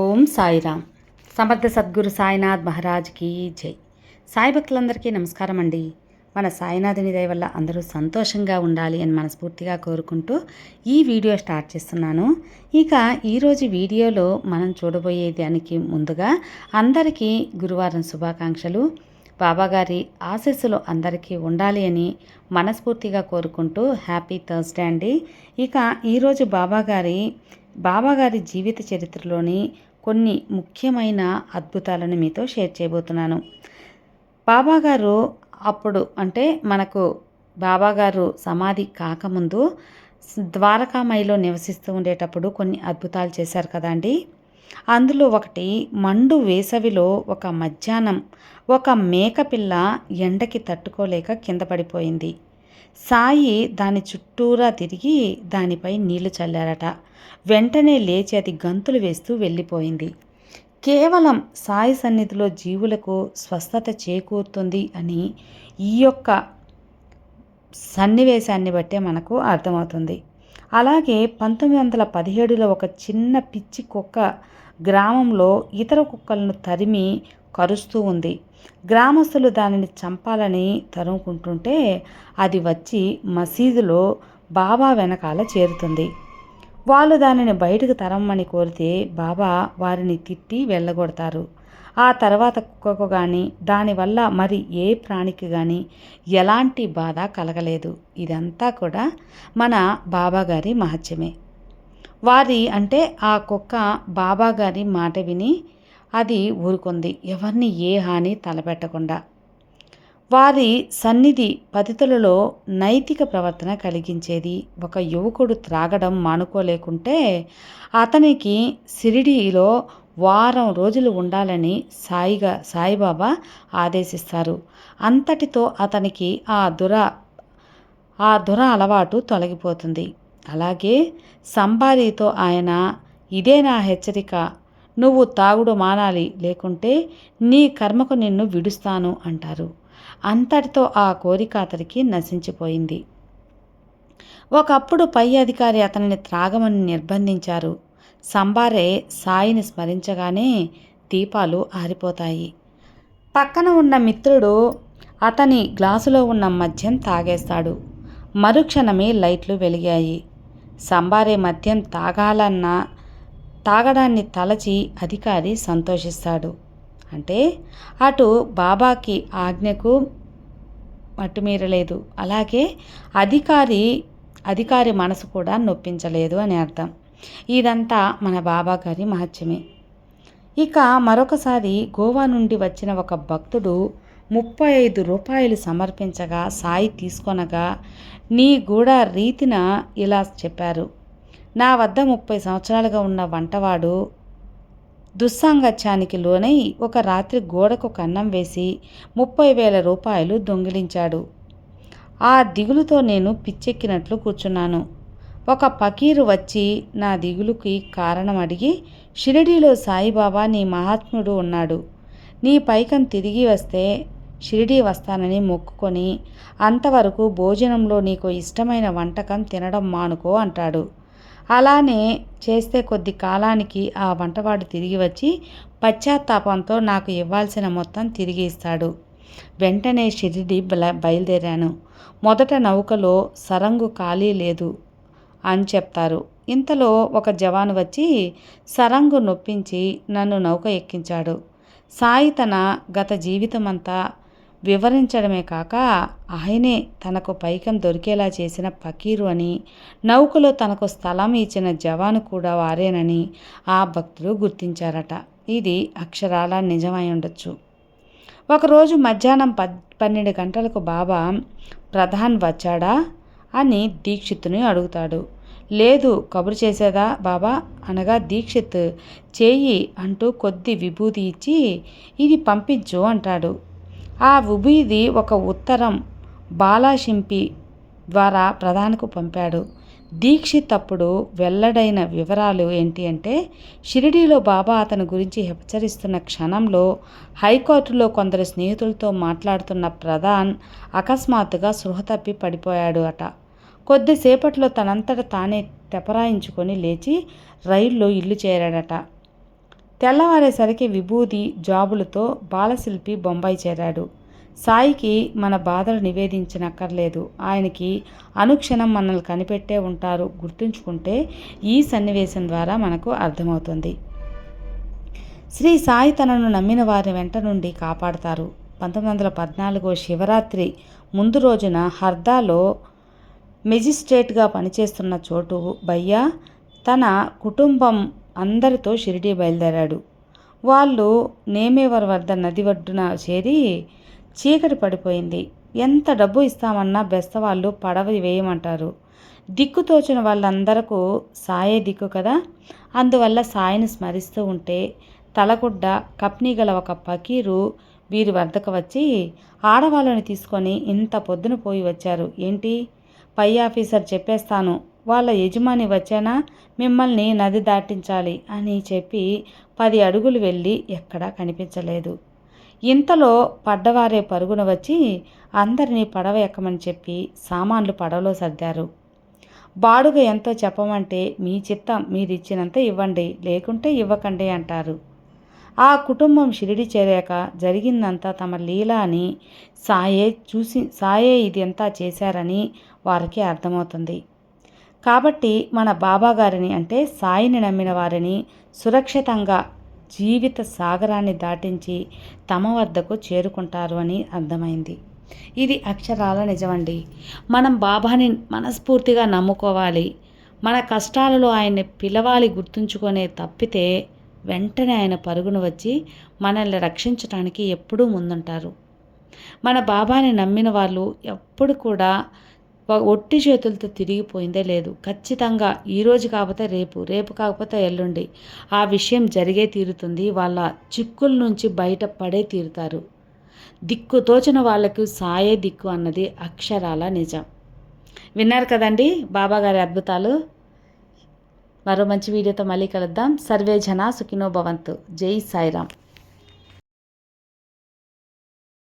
ఓం సాయిరామ్. సమర్థ సద్గురు సాయినాథ్ మహారాజ్కి జై. సాయి భక్తులందరికీ నమస్కారం అండి. మన సాయినాథుని దయ వల్ల అందరూ సంతోషంగా ఉండాలి అని మనస్ఫూర్తిగా కోరుకుంటూ ఈ వీడియో స్టార్ట్ చేస్తున్నాను. ఇక ఈరోజు వీడియోలో మనం చూడబోయే దానికి ముందుగా అందరికీ గురువారం శుభాకాంక్షలు. బాబాగారి ఆశీస్సులు అందరికీ ఉండాలి అని మనస్ఫూర్తిగా కోరుకుంటూ హ్యాపీ థర్స్డే అండి. ఇక ఈరోజు బాబాగారి బాబాగారి జీవిత చరిత్రలోని కొన్ని ముఖ్యమైన అద్భుతాలను మీతో షేర్ చేయబోతున్నాను. బాబాగారు అప్పుడు అంటే మనకు బాబాగారు సమాధి కాకముందు ద్వారకామయిలో నివసిస్తూ ఉండేటప్పుడు కొన్ని అద్భుతాలు చేశారు కదండి అందులో ఒకటి మండు వేసవిలో ఒక మధ్యాహ్నం ఒక మేకపిల్ల ఎండకి తట్టుకోలేక కింద పడిపోయింది. సాయి దాని చుట్టూరా తిరిగి దానిపై నీళ్ళు చల్లారట. వెంటనే లేచి అది గంతులు వేస్తూ వెళ్ళిపోయింది. కేవలం సాయి సన్నిధిలో జీవులకు స్వస్థత చేకూరుతుంది అని ఈ యొక్క సన్నివేశాన్ని బట్టే మనకు అర్థమవుతుంది. అలాగే పంతొమ్మిది వందల పదిహేడులో ఒక చిన్న పిచ్చి కుక్క గ్రామంలో ఇతర కుక్కలను తరిమి కరుస్తూ ఉంది. గ్రామస్తులు దానిని చంపాలని తరుముకుంటుంటే అది వచ్చి మసీదులో బాబా వెనకాల చేరుతుంది. వాళ్ళు దానిని బయటకు తరమ్మని కోరితే బాబా వారిని తిట్టి వెళ్ళగొడతారు. ఆ తర్వాత కుక్కకు కానీ దానివల్ల మరి ఏ ప్రాణికి కానీ ఎలాంటి బాధ కలగలేదు. ఇదంతా కూడా మన బాబాగారి మహత్యమే. వారి అంటే ఆ కుక్క బాబాగారి మాట విని అది ఊరుకుంది. ఎవరిని ఏ హాని తలపెట్టకుండా. వారి సన్నిధి పతితులలో నైతిక ప్రవర్తన కలిగించేది. ఒక యువకుడు త్రాగడం మానుకోలేకుంటే అతనికి సిరిడిలో వారం రోజులు ఉండాలని సాయిగా సాయిబాబా ఆదేశిస్తారు. అంతటితో అతనికి ఆ దుర ఆ దుర అలవాటు తొలగిపోతుంది. అలాగే సంబారితో ఆయన ఇదే నా హెచ్చరిక. నువ్వు తాగుడు మానాలి లేకుంటే నీ కర్మకు నిన్ను విడుస్తాను అంటారు. అంతటితో ఆ కోరిక అతడికి నశించిపోయింది. ఒకప్పుడు పై అధికారి అతనిని త్రాగమని నిర్బంధించారు. సంబారే సాయిని స్మరించగానే దీపాలు ఆరిపోతాయి. పక్కన ఉన్న మిత్రుడు అతని గ్లాసులో ఉన్న మద్యం తాగేస్తాడు. మరుక్షణమే లైట్లు వెలిగాయి. సంబారే మద్యం తాగాలన్నా తాగడాన్ని తలచి అధికారి సంతోషిస్తాడు. అంటే అటు బాబాకి ఆజ్ఞకు మట్టుమీరలేదు. అలాగే అధికారి అధికారి మనసు కూడా నొప్పించలేదు అని అర్థం. ఇదంతా మన బాబా గారి మహత్యమే. ఇక మరొకసారి గోవా నుండి వచ్చిన ఒక భక్తుడు ముప్పై ఐదు రూపాయలు సమర్పించగా సాయి తీసుకొనగా నీ కూడా రీతిన ఇలా చెప్పారు. నా వద్ద ముప్పై సంవత్సరాలుగా ఉన్న వంటవాడు దుస్సాంగత్యానికి లోనై ఒక రాత్రి గోడకు కన్నం వేసి ముప్పై వేల రూపాయలు దొంగిలించాడు. ఆ దిగులుతో నేను పిచ్చెక్కినట్లు కూర్చున్నాను. ఒక పకీరు వచ్చి నా దిగులుకి కారణం అడిగి షిరిడీలో సాయిబాబా నీ మహాత్ముడు ఉన్నాడు. నీ పైకం తిరిగి వస్తే షిరిడీ వస్తానని మొక్కుకొని అంతవరకు భోజనంలో నీకు ఇష్టమైన వంటకం తినడం మానుకో అంటాడు. అలానే చేస్తే కొద్ది కాలానికి ఆ వంటవాడు తిరిగి వచ్చి పశ్చాత్తాపంతో నాకు ఇవ్వాల్సిన మొత్తం తిరిగి ఇస్తాడు. వెంటనే షిరిడి బయలుదేరాను. మొదట నౌకలో సరంగు ఖాళీ లేదు అని చెప్తారు. ఇంతలో ఒక జవాను వచ్చి సరంగు నొప్పించి నన్ను నౌక ఎక్కించాడు. సాయి తన గత జీవితమంతా వివరించడమే కాక ఆయనే తనకు పైకం దొరికేలా చేసిన పకీరు అని నౌకలో తనకు స్థలం ఇచ్చిన జవాను కూడా వారేనని ఆ భక్తులు గుర్తించారట. ఇది అక్షరాల నిజమై ఉండొచ్చు. ఒకరోజు మధ్యాహ్నం పద్ పన్నెండు గంటలకు బాబా ప్రధాన్ వచ్చాడా? అని దీక్షిత్తుని అడుగుతాడు. లేదు కబురు చేసేదా బాబా? అనగా దీక్షిత్ చేయి అంటూ కొద్ది విభూతి ఇచ్చి ఇది పంపించు అంటాడు. ఆ ఉబీది ఒక ఉత్తరం బాలాషింపి ద్వారా ప్రధానకు పంపాడు. దీక్షిత్ అప్పుడు వెల్లడైన వివరాలు ఏంటి అంటే షిరిడీలో బాబా అతని గురించి హెచ్చరిస్తున్న క్షణంలో హైకోర్టులో కొందరు స్నేహితులతో మాట్లాడుతున్న ప్రధాన్ అకస్మాత్తుగా సృహ తప్పి పడిపోయాడు అట. కొద్దిసేపట్లో తనంతట తానే తెపరాయించుకొని లేచి రైల్లో ఇల్లు చేరాడట. తెల్లవారేసరికి విభూది జాబులతో బాలశిల్పి బొంబాయి చేరాడు. సాయికి మన బాధలు నివేదించనక్కర్లేదు. ఆయనకి అనుక్షణం మనల్ని కనిపెట్టే ఉంటారు. గుర్తుంచుకుంటే ఈ సన్నివేశం ద్వారా మనకు అర్థమవుతుంది. శ్రీ సాయి తనను నమ్మిన వారి వెంట నుండి కాపాడతారు. పంతొమ్మిది వందల పద్నాలుగో శివరాత్రి ముందు రోజున హర్దాలో మెజిస్ట్రేట్గా పనిచేస్తున్న చోటు భయ్యా తన కుటుంబం అందరితో షిరిడి బయలుదేరాడు. వాళ్ళు నేమేవర్ వద్ద నది ఒడ్డున చేరి చీకటి పడిపోయింది. ఎంత డబ్బు ఇస్తామన్నా బెస్తవాళ్ళు పడవ వేయమంటారు. దిక్కు తోచిన వాళ్ళందరకు సాయే దిక్కు కదా. అందువల్ల సాయని స్మరిస్తూ ఉంటే తలగుడ్డ కప్నీ గల ఒక పకీరు వీరి వద్దకు వచ్చి ఆడవాళ్ళని తీసుకొని ఇంత పొద్దున పోయి వచ్చారు. ఏంటి? పై ఆఫీసర్ చెప్పేస్తాను. వాళ్ళ యజమాని వచ్చానా? మిమ్మల్ని నది దాటించాలి అని చెప్పి పది అడుగులు వెళ్ళి ఎక్కడా కనిపించలేదు. ఇంతలో పడ్డవారే పరుగున వచ్చి అందరినీ పడవ ఎక్కమని చెప్పి సామాన్లు పడవలో సర్దారు. బాడుగ ఎంతో చెప్పమంటే మీ చిత్తం మీరిచ్చినంత ఇవ్వండి లేకుంటే ఇవ్వకండి అంటారు. ఆ కుటుంబం షిరిడి చేరాక జరిగిందంతా తమ లీల అని సాయే చూసి సాయే ఇది అంతా చేశారని వారికి అర్థమవుతుంది. కాబట్టి మన బాబా గారిని అంటే సాయిని నమ్మిన వారిని సురక్షితంగా జీవిత సాగరాన్ని దాటించి తమ వద్దకు చేరుకుంటారు అని అర్థమైంది. ఇది అక్షరాల నిజమండి. మనం బాబాని మనస్ఫూర్తిగా నమ్ముకోవాలి. మన కష్టాలలో ఆయన్ని పిలవాలి గుర్తుంచుకునే తప్పితే వెంటనే ఆయన పరుగును వచ్చి మనల్ని రక్షించడానికి ఎప్పుడూ ముందుంటారు. మన బాబాని నమ్మిన వాళ్ళు ఎప్పుడు కూడా ఒట్టి చేతులతో తిరిగిపోయిందే లేదు. ఖచ్చితంగా ఈరోజు కాకపోతే రేపు రేపు కాకపోతే ఎల్లుండి. ఆ విషయం జరిగే తీరుతుంది. వాళ్ళ చిక్కుల నుంచి బయట పడే తీరుతారు. దిక్కు తోచిన వాళ్ళకు సాయే దిక్కు అన్నది అక్షరాల నిజం. విన్నారు కదండి బాబాగారి అద్భుతాలు? మరో మంచి వీడియోతో మళ్ళీ కలుద్దాం. సర్వే జన సుఖినో భవంతు. జై సాయిరామ్.